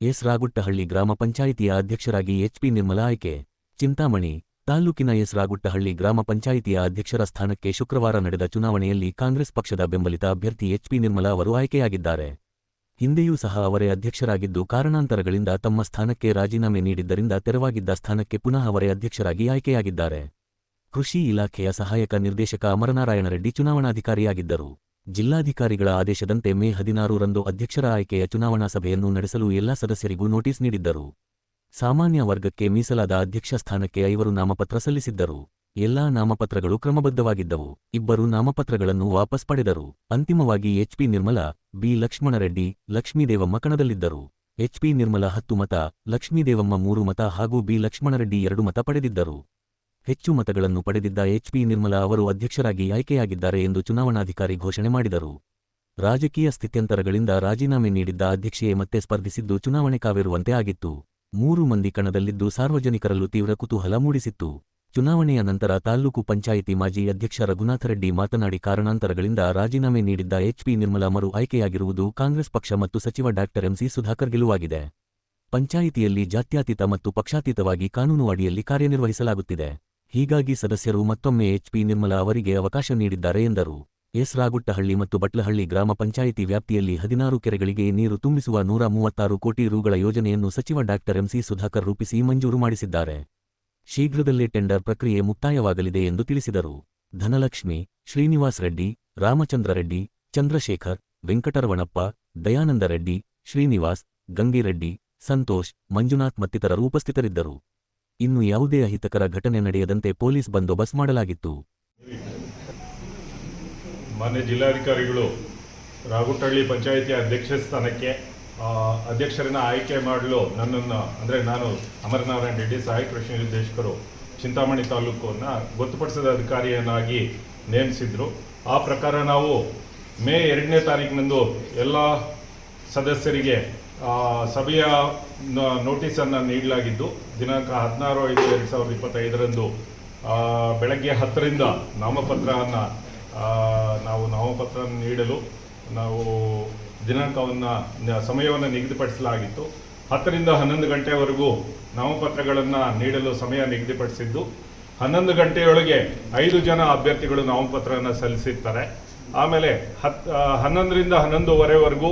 S. Raguttahalli ಗ್ರಾಮ ಪಂಚಾಯಿತಿಯ ಅಧ್ಯಕ್ಷರಾಗಿ ಎಚ್ಪಿ ನಿರ್ಮಲ ಆಯ್ಕೆ. ಚಿಂತಾಮಣಿ ತಾಲ್ಲೂಕಿನ ಎಸ್. ರಾಗುಟ್ಟಹಳ್ಳಿ ಗ್ರಾಮ ಪಂಚಾಯಿತಿಯ ಅಧ್ಯಕ್ಷರ ಸ್ಥಾನಕ್ಕೆ ಶುಕ್ರವಾರ ನಡೆದ ಚುನಾವಣೆಯಲ್ಲಿ ಕಾಂಗ್ರೆಸ್ ಪಕ್ಷದ ಬೆಂಬಲಿತ ಅಭ್ಯರ್ಥಿ ಎಚ್ಪಿ ನಿರ್ಮಲ ಅವರು ಆಯ್ಕೆಯಾಗಿದ್ದಾರೆ. ಹಿಂದೆಯೂ ಸಹ ಅವರೇ ಅಧ್ಯಕ್ಷರಾಗಿದ್ದು ಕಾರಣಾಂತರಗಳಿಂದ ತಮ್ಮ ಸ್ಥಾನಕ್ಕೆ ರಾಜೀನಾಮೆ ನೀಡಿದ್ದರಿಂದ ತೆರವಾಗಿದ್ದ ಸ್ಥಾನಕ್ಕೆ ಪುನಃ ಅವರೇ ಅಧ್ಯಕ್ಷರಾಗಿ ಆಯ್ಕೆಯಾಗಿದ್ದಾರೆ. ಕೃಷಿ ಇಲಾಖೆಯ ಸಹಾಯಕ ನಿರ್ದೇಶಕ ಅಮರನಾರಾಯಣ ರೆಡ್ಡಿ ಚುನಾವಣಾಧಿಕಾರಿಯಾಗಿದ್ದರು. ಜಿಲ್ಲಾಧಿಕಾರಿಗಳ ಆದೇಶದಂತೆ ಮೇ ಹದಿನಾರರಂದು ಅಧ್ಯಕ್ಷರ ಆಯ್ಕೆಯ ಚುನಾವಣಾ ಸಭೆಯನ್ನು ನಡೆಸಲು ಎಲ್ಲ ಸದಸ್ಯರಿಗೂ ನೋಟಿಸ್ ನೀಡಿದ್ದರು. ಸಾಮಾನ್ಯ ವರ್ಗಕ್ಕೆ ಮೀಸಲಾದ ಅಧ್ಯಕ್ಷ ಸ್ಥಾನಕ್ಕೆ ಐವರು ನಾಮಪತ್ರ ಸಲ್ಲಿಸಿದ್ದರು. ಎಲ್ಲಾ ನಾಮಪತ್ರಗಳು ಕ್ರಮಬದ್ಧವಾಗಿದ್ದವು. ಇಬ್ಬರು ನಾಮಪತ್ರಗಳನ್ನು ವಾಪಸ್ ಪಡೆದರು. ಅಂತಿಮವಾಗಿ H P Nirmala, B Lakshmanareddy, Lakshmidevamma ಕಣದಲ್ಲಿದ್ದರು. HP Nirmala ಹತ್ತು ಮತ, ಲಕ್ಷ್ಮೀದೇವಮ್ಮ ಮೂರು ಮತ ಹಾಗೂ ಬಿ ಲಕ್ಷ್ಮಣರೆಡ್ಡಿ ಎರಡು ಮತ ಪಡೆದಿದ್ದರು. ಹೆಚ್ಚು ಮತಗಳನ್ನು ಪಡೆದಿದ್ದ ಎಚ್ಪಿ ನಿರ್ಮಲಾ ಅವರು ಅಧ್ಯಕ್ಷರಾಗಿ ಆಯ್ಕೆಯಾಗಿದ್ದಾರೆ ಎಂದು ಚುನಾವಣಾಧಿಕಾರಿ ಘೋಷಣೆ ಮಾಡಿದರು. ರಾಜಕೀಯ ಸ್ಥಿತ್ಯಂತರಗಳಿಂದ ರಾಜೀನಾಮೆ ನೀಡಿದ್ದ ಅಧ್ಯಕ್ಷೆಯೇ ಮತ್ತೆ ಸ್ಪರ್ಧಿಸಿದ್ದು ಚುನಾವಣೆ ಕಾವೇರುವಂತೆ ಆಗಿತ್ತು. ಮೂರು ಮಂದಿ ಕಣದಲ್ಲಿದ್ದು ಸಾರ್ವಜನಿಕರಲ್ಲೂ ತೀವ್ರ ಕುತೂಹಲ ಮೂಡಿಸಿತ್ತು. ಚುನಾವಣೆಯ ನಂತರ ತಾಲ್ಲೂಕು ಪಂಚಾಯಿತಿ ಮಾಜಿ ಅಧ್ಯಕ್ಷ ರಘುನಾಥರೆಡ್ಡಿ ಮಾತನಾಡಿ ಕಾರಣಾಂತರಗಳಿಂದ ರಾಜೀನಾಮೆ ನೀಡಿದ್ದ ಎಚ್ಪಿ ನಿರ್ಮಲಾ ಮರು ಆಯ್ಕೆಯಾಗಿರುವುದು ಕಾಂಗ್ರೆಸ್ ಪಕ್ಷ ಮತ್ತು ಸಚಿವ ಡಾ ಎಂಸಿ ಸುಧಾಕರ್ ಗೆಲುವಾಗಿದೆ. ಪಂಚಾಯಿತಿಯಲ್ಲಿ ಜಾತ್ಯಾತೀತ ಮತ್ತು ಪಕ್ಷಾತೀತವಾಗಿ ಕಾನೂನು ಅಡಿಯಲ್ಲಿ ಕಾರ್ಯನಿರ್ವಹಿಸಲಾಗುತ್ತಿದೆ. ಹೀಗಾಗಿ ಸದಸ್ಯರು ಮತ್ತೊಮ್ಮೆ ಎಚ್ಪಿ ನಿರ್ಮಲಾ ಅವರಿಗೆ ಅವಕಾಶ ನೀಡಿದ್ದಾರೆ ಎಂದರು. ಎಸ್ ರಾಗುಟ್ಟಹಳ್ಳಿ ಮತ್ತು ಬಟ್ಲಹಳ್ಳಿ ಗ್ರಾಮ ಪಂಚಾಯಿತಿ ವ್ಯಾಪ್ತಿಯಲ್ಲಿ ಹದಿನಾರು ಕೆರೆಗಳಿಗೆ ನೀರು ತುಂಬಿಸುವ ನೂರ ಮೂವತ್ತಾರು ಕೋಟಿ ರುಗಳ ಯೋಜನೆಯನ್ನು ಸಚಿವ ಡಾ ಎಂಸಿ ಸುಧಾಕರ್ ರೂಪಿಸಿ ಮಂಜೂರು ಮಾಡಿಸಿದ್ದಾರೆ. ಶೀಘ್ರದಲ್ಲೇ ಟೆಂಡರ್ ಪ್ರಕ್ರಿಯೆ ಮುಕ್ತಾಯವಾಗಲಿದೆ ಎಂದು ತಿಳಿಸಿದರು. ಧನಲಕ್ಷ್ಮಿ, ಶ್ರೀನಿವಾಸ್ ರೆಡ್ಡಿ, ರಾಮಚಂದ್ರ ರೆಡ್ಡಿ, ಚಂದ್ರಶೇಖರ್, ವೆಂಕಟರವಣಪ್ಪ, ದಯಾನಂದ ರೆಡ್ಡಿ, ಶ್ರೀನಿವಾಸ್, ಗಂಗಿರೆಡ್ಡಿ, ಸಂತೋಷ್, ಮಂಜುನಾಥ್ ಮತ್ತಿತರರು ಉಪಸ್ಥಿತರಿದ್ದರು. ಇನ್ನು ಯಾವುದೇ ಅಹಿತಕರ ಘಟನೆ ನಡೆಯದಂತೆ ಪೊಲೀಸ್ ಬಂದೋಬಸ್ತ್ ಮಾಡಲಾಗಿತ್ತು. ಮಾನ್ಯ ಜಿಲ್ಲಾಧಿಕಾರಿಗಳು ರಾಗುಟಳ್ಳಿ ಪಂಚಾಯಿತಿ ಅಧ್ಯಕ್ಷ ಸ್ಥಾನಕ್ಕೆ ಅಧ್ಯಕ್ಷರನ್ನ ಆಯ್ಕೆ ಮಾಡಲು ನನ್ನನ್ನು, ಅಂದರೆ ನಾನು ಅಮರನಾರಾಯಣ ರೆಡ್ಡಿ ಸಹಾಯಕ ಕೃಷಿ ನಿರ್ದೇಶಕರು, ಚಿಂತಾಮಣಿ ತಾಲೂಕನ್ನು ಗೊತ್ತುಪಡಿಸಿದ ಅಧಿಕಾರಿಯನ್ನಾಗಿ ನೇಮಿಸಿದ್ರು. ಆ ಪ್ರಕಾರ ನಾವು ಮೇ ಎರಡನೇ ತಾರೀಕಿನಂದು ಎಲ್ಲ ಸದಸ್ಯರಿಗೆ ಸಭೆಯ ನೋಟಿಸನ್ನು ನೀಡಲಾಗಿದ್ದು, ದಿನಾಂಕ ಹದಿನಾರು ಐದು ಎರಡು ಸಾವಿರದ ಇಪ್ಪತ್ತೈದರಂದು ಬೆಳಗ್ಗೆ ಹತ್ತರಿಂದ ನಾಮಪತ್ರವನ್ನು ನಾವು ನಾಮಪತ್ರ ನೀಡಲು ನಾವು ದಿನಾಂಕವನ್ನು ಸಮಯವನ್ನು ನಿಗದಿಪಡಿಸಲಾಗಿತ್ತು. ಹತ್ತರಿಂದ ಹನ್ನೊಂದು ಗಂಟೆವರೆಗೂ ನಾಮಪತ್ರಗಳನ್ನು ನೀಡಲು ಸಮಯ ನಿಗದಿಪಡಿಸಿದ್ದು, ಹನ್ನೊಂದು ಗಂಟೆಯೊಳಗೆ ಐದು ಜನ ಅಭ್ಯರ್ಥಿಗಳು ನಾಮಪತ್ರವನ್ನು ಸಲ್ಲಿಸಿರ್ತಾರೆ. ಆಮೇಲೆ ಹತ್ತು ಹನ್ನೊಂದರಿಂದ ಹನ್ನೊಂದುವರೆವರೆಗೂ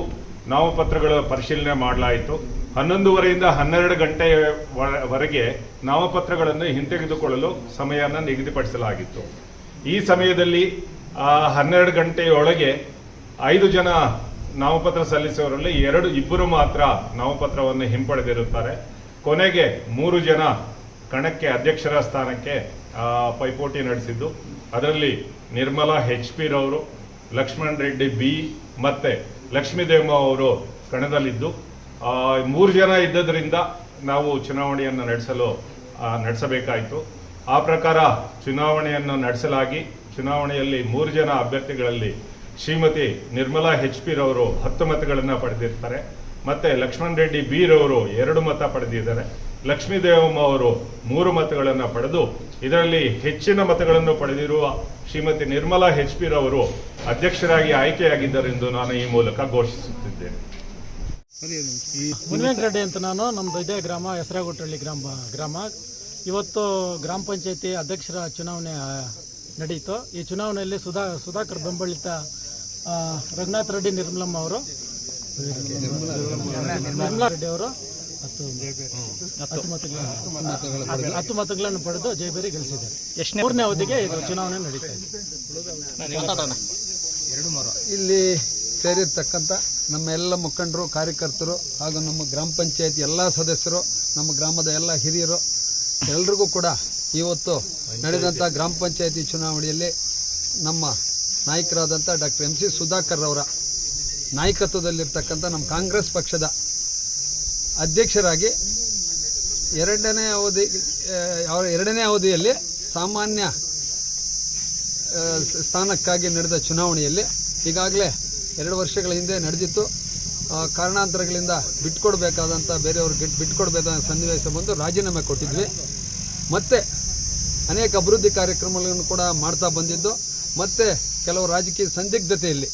ನಾಮಪತ್ರಗಳ ಪರಿಶೀಲನೆ ಮಾಡಲಾಯಿತು. ಹನ್ನೊಂದುವರೆಯಿಂದ ಹನ್ನೆರಡು ಗಂಟೆಯ ವ- ವರೆಗೆ ನಾಮಪತ್ರಗಳನ್ನು ಹಿಂತೆಗೆದುಕೊಳ್ಳಲು ಸಮಯವನ್ನು ನಿಗದಿಪಡಿಸಲಾಗಿತ್ತು. ಈ ಸಮಯದಲ್ಲಿ ಹನ್ನೆರಡು ಗಂಟೆಯೊಳಗೆ ಐದು ಜನ ನಾಮಪತ್ರ ಸಲ್ಲಿಸುವವರಲ್ಲಿ ಎರಡು, ಇಬ್ಬರು ಮಾತ್ರ ನಾಮಪತ್ರವನ್ನು ಹಿಂಪಡೆದಿರುತ್ತಾರೆ. ಕೊನೆಗೆ ಮೂರು ಜನ ಕಣಕ್ಕೆ ಅಧ್ಯಕ್ಷರ ಸ್ಥಾನಕ್ಕೆ ಪೈಪೋಟಿ ನಡೆಸಿದ್ದು. ಅದರಲ್ಲಿ ನಿರ್ಮಲಾ, ಹೆಚ್ ಪಿ ರವರು, ಲಕ್ಷ್ಮಣ್ ರೆಡ್ಡಿ, ಬಿ ಮತ್ತೆ ಲಕ್ಷ್ಮೀದೇವ ಅವರು ಕಣದಲ್ಲಿದ್ದು ಮೂರು ಜನ ಇದ್ದದರಿಂದ ನಾವು ಚುನಾವಣೆಯನ್ನು ನಡೆಸಲು ನಡೆಸಬೇಕಾಯಿತು. ಆ ಪ್ರಕಾರ ಚುನಾವಣೆಯನ್ನು ನಡೆಸಲಾಗಿ ಚುನಾವಣೆಯಲ್ಲಿ ಮೂರು ಜನ ಅಭ್ಯರ್ಥಿಗಳಲ್ಲಿ ಶ್ರೀಮತಿ ನಿರ್ಮಲಾ ಹೆಚ್ ಪಿ ರವರು ಹತ್ತು ಮತಗಳನ್ನು ಪಡೆದಿರ್ತಾರೆ. ಮತ್ತು ಲಕ್ಷ್ಮಣ್ ರೆಡ್ಡಿ ಬಿ ರವರು ಎರಡು ಮತ ಪಡೆದಿದ್ದಾರೆ. ಲಕ್ಷ್ಮೀದೇವಮ್ಮ ಅವರು ಮೂರು ಮತಗಳನ್ನು ಪಡೆದು ಇದರಲ್ಲಿ ಹೆಚ್ಚಿನ ಮತಗಳನ್ನು ಪಡೆದಿರುವ ಶ್ರೀಮತಿ ನಿರ್ಮಲಾ ಹೆಚ್ ಪಿ ರವರು ಅಧ್ಯಕ್ಷರಾಗಿ ಆಯ್ಕೆಯಾಗಿದ್ದರೆಂದು ನಾನು ಈ ಮೂಲಕ ಘೋಷಿಸುತ್ತಿದ್ದೇನೆ. ರೆಡ್ಡಿ ಅಂತ ನಾನು ನಮ್ಮದು ಇದೇ ಗ್ರಾಮ, ಹೆಸರಾಗುಟ್ಟಳ್ಳಿ ಗ್ರಾಮ ಗ್ರಾಮ. ಇವತ್ತು ಗ್ರಾಮ ಪಂಚಾಯತಿ ಅಧ್ಯಕ್ಷರ ಚುನಾವಣೆ ನಡೆಯಿತು ಈ ಚುನಾವಣೆಯಲ್ಲಿ ಸುಧಾ, ಸುಧಾಕರ್ ಬೆಂಬಲಿತ ರಘುನಾಥ್ ರೆಡ್ಡಿ ನಿರ್ಮಲಮ್ಮ ಅವರು, ನಿರ್ಮಲಾ ರೆಡ್ಡಿ ಅವರು ಹತ್ತು ಮತಗಳನ್ನು ಪಡೆದು ಜಯಬೇರಿ ಗೆಲ್ಲಿಸಿದ್ದಾರೆ. ಮೂರನೇ ಅವಧಿಗೆ ಇದು ಚುನಾವಣೆ ನಡೀತಾ ಇದೆ. ಇಲ್ಲಿ ಸೇರಿರ್ತಕ್ಕಂಥ ನಮ್ಮ ಎಲ್ಲ ಮುಖಂಡರು, ಕಾರ್ಯಕರ್ತರು ಹಾಗೂ ನಮ್ಮ ಗ್ರಾಮ ಪಂಚಾಯತ್ ಎಲ್ಲ ಸದಸ್ಯರು, ನಮ್ಮ ಗ್ರಾಮದ ಎಲ್ಲ ಹಿರಿಯರು, ಎಲ್ರಿಗೂ ಕೂಡ ಇವತ್ತು ನಡೆದಂಥ ಗ್ರಾಮ ಪಂಚಾಯತಿ ಚುನಾವಣೆಯಲ್ಲಿ ನಮ್ಮ ನಾಯಕರಾದಂಥ ಡಾಕ್ಟರ್ ಎಂ ಸಿ ಸುಧಾಕರ್ ಅವರ ನಾಯಕತ್ವದಲ್ಲಿರ್ತಕ್ಕಂಥ ನಮ್ಮ ಕಾಂಗ್ರೆಸ್ ಪಕ್ಷದ ಅಧ್ಯಕ್ಷರಾಗಿ ಎರಡನೇ ಅವಧಿ ಅವರ ಎರಡನೇ ಅವಧಿಯಲ್ಲಿ ಸಾಮಾನ್ಯ ಸ್ಥಾನಕ್ಕಾಗಿ ನಡೆದ ಚುನಾವಣೆಯಲ್ಲಿ ಈಗಾಗಲೇ ಎರಡು ವರ್ಷಗಳ ಹಿಂದೆ ನಡೆದಿತ್ತು. ಕಾರಣಾಂತರಗಳಿಂದ ಬಿಟ್ಕೊಡ್ಬೇಕಾದಂಥ ಬೇರೆಯವ್ರಿಗೆ ಬಿಟ್ ಬಿಟ್ಕೊಡ್ಬೇಕಾದ ಸನ್ನಿವೇಶ ಬಂದು ರಾಜೀನಾಮೆ ಕೊಟ್ಟಿದ್ವಿ. ಮತ್ತು ಅನೇಕ ಅಭಿವೃದ್ಧಿ ಕಾರ್ಯಕ್ರಮಗಳನ್ನು ಕೂಡ ಮಾಡ್ತಾ ಬಂದಿದ್ದು. ಮತ್ತೆ ಕೆಲವು ರಾಜಕೀಯ ಸಂದಿಗ್ಧತೆಯಲ್ಲಿ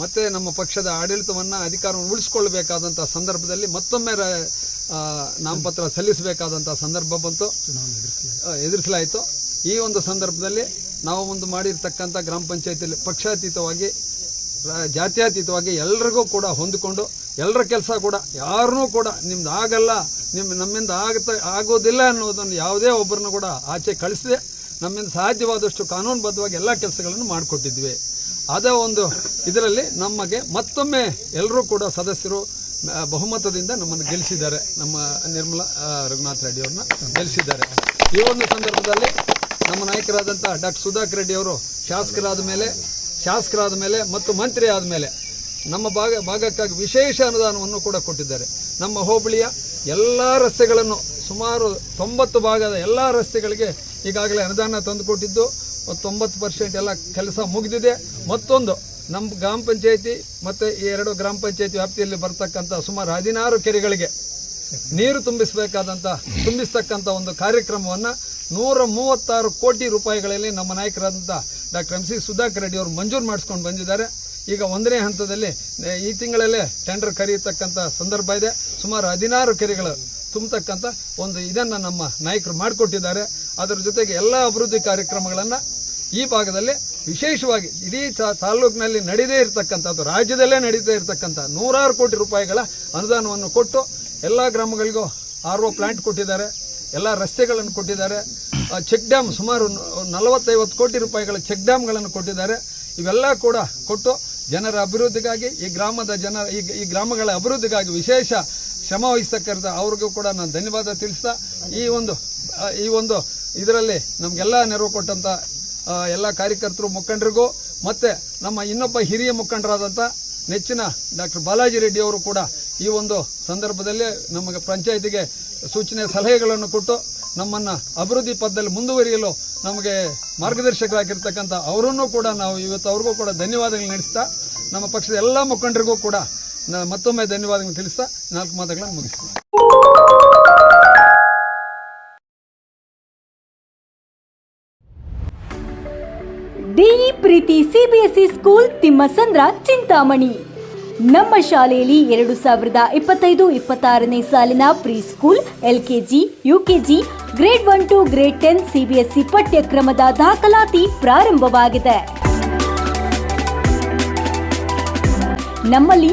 ಮತ್ತೆ ನಮ್ಮ ಪಕ್ಷದ ಆಡಳಿತವನ್ನು ಅಧಿಕಾರವನ್ನು ಉಳಿಸ್ಕೊಳ್ಬೇಕಾದಂಥ ಸಂದರ್ಭದಲ್ಲಿ ಮತ್ತೊಮ್ಮೆ ನಾಮಪತ್ರ ಸಲ್ಲಿಸಬೇಕಾದಂಥ ಸಂದರ್ಭ ಬಂತು. ಎದುರಿಸಲಾಯಿತು. ಈ ಒಂದು ಸಂದರ್ಭದಲ್ಲಿ ನಾವು ಒಂದು ಮಾಡಿರ್ತಕ್ಕಂಥ ಗ್ರಾಮ ಪಂಚಾಯತಿಯಲ್ಲಿ ಪಕ್ಷಾತೀತವಾಗಿ ಜಾತ್ಯಾತೀತವಾಗಿ ಜಾತ್ಯತೀತವಾಗಿ ಎಲ್ರಿಗೂ ಕೂಡ ಹೊಂದಿಕೊಂಡು ಎಲ್ಲರ ಕೆಲಸ ಕೂಡ ಯಾರನ್ನೂ ಕೂಡ ನಿಮ್ದು ಆಗಲ್ಲ ನಿಮ್ಮ ನಮ್ಮಿಂದ ಆಗುತ್ತೆ ಆಗೋದಿಲ್ಲ ಅನ್ನೋದನ್ನು ಯಾವುದೇ ಒಬ್ಬರನ್ನು ಕೂಡ ಆಚೆ ಕಳಿಸದೆ ನಮ್ಮಿಂದ ಸಾಧ್ಯವಾದಷ್ಟು ಕಾನೂನುಬದ್ಧವಾಗಿ ಎಲ್ಲ ಕೆಲಸಗಳನ್ನು ಮಾಡಿಕೊಟ್ಟಿದ್ವಿ. ಅದೇ ಒಂದು ಇದರಲ್ಲಿ ನಮಗೆ ಮತ್ತೊಮ್ಮೆ ಎಲ್ಲರೂ ಕೂಡ ಸದಸ್ಯರು ಬಹುಮತದಿಂದ ನಮ್ಮನ್ನು ಗೆಲ್ಲಿಸಿದ್ದಾರೆ. ನಮ್ಮ ನಿರ್ಮಲಾ ರಘುನಾಥ್ ರೆಡ್ಡಿ ಅವ್ರನ್ನ ಗೆಲ್ಲಿಸಿದ್ದಾರೆ. ಈ ಒಂದು ಸಂದರ್ಭದಲ್ಲಿ ನಮ್ಮ ನಾಯಕರಾದಂಥ ಡಾಕ್ಟರ್ ಸುಧಾಕರ್ ರೆಡ್ಡಿ ಅವರು ಶಾಸಕರಾದ ಮೇಲೆ ಶಾಸಕರಾದ ಮೇಲೆ ಮತ್ತು ಮಂತ್ರಿ ಆದ ಮೇಲೆ ನಮ್ಮ ಭಾಗ, ಭಾಗಕ್ಕಾಗಿ ವಿಶೇಷ ಅನುದಾನವನ್ನು ಕೂಡ ಕೊಟ್ಟಿದ್ದಾರೆ. ನಮ್ಮ ಹೋಬಳಿಯ ಎಲ್ಲ ರಸ್ತೆಗಳನ್ನು ಸುಮಾರು ತೊಂಬತ್ತು ಭಾಗದ ಎಲ್ಲ ರಸ್ತೆಗಳಿಗೆ ಈಗಾಗಲೇ ಅನುದಾನ ತಂದುಕೊಟ್ಟಿದ್ದು. ತೊಂಬತ್ತು ಪರ್ಸೆಂಟ್ ಎಲ್ಲ ಕೆಲಸ ಮುಗಿದಿದೆ. ಮತ್ತೊಂದು ನಮ್ಮ ಗ್ರಾಮ ಪಂಚಾಯತಿ ಮತ್ತು ಈ ಎರಡು ಗ್ರಾಮ ಪಂಚಾಯತಿ ವ್ಯಾಪ್ತಿಯಲ್ಲಿ ಬರ್ತಕ್ಕಂಥ ಸುಮಾರು ಹದಿನಾರು ಕೆರೆಗಳಿಗೆ ನೀರು ತುಂಬಿಸಬೇಕಾದಂಥ, ತುಂಬಿಸ್ತಕ್ಕಂಥ ಒಂದು ಕಾರ್ಯಕ್ರಮವನ್ನು ನೂರ ಮೂವತ್ತಾರು ಕೋಟಿ ರೂಪಾಯಿಗಳಲ್ಲಿ ನಮ್ಮ ನಾಯಕರಾದಂಥ doctor M. C. Sudhakar Reddy ಅವರು ಮಂಜೂರು ಮಾಡಿಸ್ಕೊಂಡು ಬಂದಿದ್ದಾರೆ. ಈಗ ಒಂದನೇ ಹಂತದಲ್ಲಿ ಈ ತಿಂಗಳಲ್ಲೇ ಟೆಂಡರ್ ಕರೆಯತಕ್ಕಂಥ ಸಂದರ್ಭ ಇದೆ. ಸುಮಾರು ಹದಿನಾರು ಕೆರೆಗಳು ತುಂಬತಕ್ಕಂಥ ಒಂದು ಇದನ್ನು ನಮ್ಮ ನಾಯಕರು ಮಾಡಿಕೊಟ್ಟಿದ್ದಾರೆ. ಅದರ ಜೊತೆಗೆ ಎಲ್ಲ ಅಭಿವೃದ್ಧಿ ಕಾರ್ಯಕ್ರಮಗಳನ್ನು ಈ ಭಾಗದಲ್ಲಿ ವಿಶೇಷವಾಗಿ ಇಡೀ ತಾಲೂಕಿನಲ್ಲಿ ನಡೀದೇ ಇರತಕ್ಕಂಥದ್ದು, ರಾಜ್ಯದಲ್ಲೇ ನಡೀತಾ ಇರತಕ್ಕಂಥ ನೂರಾರು ಕೋಟಿ ರೂಪಾಯಿಗಳ ಅನುದಾನವನ್ನು ಕೊಟ್ಟು ಎಲ್ಲ ಗ್ರಾಮಗಳಿಗೂ ಆರ್ ಒ ಪ್ಲಾಂಟ್ ಕೊಟ್ಟಿದ್ದಾರೆ, ಎಲ್ಲ ರಸ್ತೆಗಳನ್ನು ಕೊಟ್ಟಿದ್ದಾರೆ. ಚೆಕ್ ಡ್ಯಾಮ್ ಸುಮಾರು ನಲವತ್ತೈವತ್ತು ಕೋಟಿ ರೂಪಾಯಿಗಳ ಚೆಕ್ ಡ್ಯಾಮ್ಗಳನ್ನು ಕೊಟ್ಟಿದ್ದಾರೆ. ಇವೆಲ್ಲ ಕೂಡ ಕೊಟ್ಟು ಜನರ ಅಭಿವೃದ್ಧಿಗಾಗಿ ಈ ಗ್ರಾಮದ ಜನ ಈ ಗ್ರಾಮಗಳ ಅಭಿವೃದ್ಧಿಗಾಗಿ ವಿಶೇಷ ಶ್ರಮ ವಹಿಸ್ತಕ್ಕಂಥ ಅವ್ರಿಗೂ ಕೂಡ ನಾನು ಧನ್ಯವಾದ ತಿಳಿಸ್ತಾ ಈ ಒಂದು ಈ ಒಂದು ಇದರಲ್ಲಿ ನಮಗೆಲ್ಲ ನೆರವು ಕೊಟ್ಟಂಥ ಎಲ್ಲ ಕಾರ್ಯಕರ್ತರು ಮುಖಂಡರಿಗೂ ಮತ್ತು ನಮ್ಮ ಇನ್ನೊಬ್ಬ ಹಿರಿಯ ಮುಖಂಡರಾದಂಥ ನೆಚ್ಚಿನ ಡಾಕ್ಟರ್ ಬಾಲಾಜಿ ರೆಡ್ಡಿ ಅವರು ಕೂಡ ಈ ಒಂದು ಸಂದರ್ಭದಲ್ಲಿ ನಮಗೆ ಪಂಚಾಯಿತಿಗೆ ಸೂಚನೆ ಸಲಹೆಗಳನ್ನು ಕೊಟ್ಟು ನಮ್ಮನ್ನು ಅಭಿವೃದ್ಧಿ ಪದದಲ್ಲಿ ಮುಂದುವರಿಯಲು ನಮಗೆ ಮಾರ್ಗದರ್ಶಕರಾಗಿರ್ತಕ್ಕಂಥ ಅವರನ್ನು ಕೂಡ ನಾವು ಇವತ್ತು ಅವ್ರಿಗೂ ಕೂಡ ಧನ್ಯವಾದಗಳು ನಡೆಸ್ತಾ ನಮ್ಮ ಪಕ್ಷದ ಎಲ್ಲ ಮುಖಂಡರಿಗೂ ಕೂಡ ನಾ ಮತ್ತೊಮ್ಮೆ ಧನ್ಯವಾದಗಳನ್ನು ತಿಳಿಸ್ತಾ ನಾಲ್ಕು ಮಾತುಗಳನ್ನು ಮುಗಿಸ್ತೀನಿ. D E Preethi CBSE school Thimmasandra Chintamani. ನಮ್ಮ ಶಾಲೆಯಲ್ಲಿ ಎರಡು ಸಾವಿರದ ಇಪ್ಪತ್ತೈದು ಇಪ್ಪತ್ತಾರನೇ ಸಾಲಿನ pre school LKG, UKG, grade one to grade ten CBSE ಪಠ್ಯಕ್ರಮದ ದಾಖಲಾತಿ ಪ್ರಾರಂಭವಾಗಿದೆ. ನಮ್ಮಲ್ಲಿ